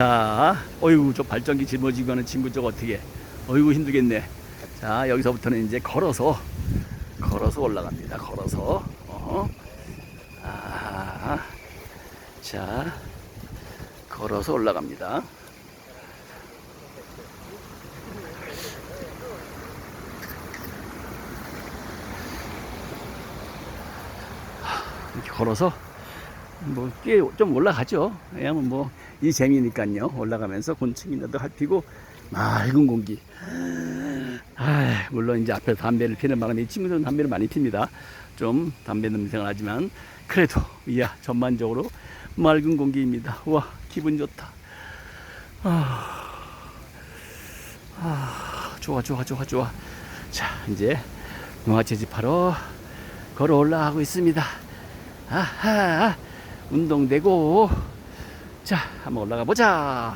자, 어이구, 저 발전기 짊어지고 하는 친구 저거 어떻게, 어이구, 힘들겠네. 자, 여기서부터는 이제 걸어서, 걸어서 올라갑니다. 걸어서. 어. 아, 자, 걸어서 올라갑니다. 이렇게 걸어서 뭐 꽤 좀 올라가죠. 왜냐면 뭐 이 재미니까요. 올라가면서 곤충이라도 핥히고 맑은 공기. 아, 물론 이제 앞에 담배를 피는 바람에 이 친구들은 담배를 많이 핍니다. 좀 담배 냄새가 나지만 그래도 이야 전반적으로 맑은 공기입니다. 와 기분 좋다. 아, 아 좋아 좋아 좋아 좋아. 자 이제 농아채 집하러 걸어 올라가고 있습니다. 아하 운동되고 자 한번 올라가 보자.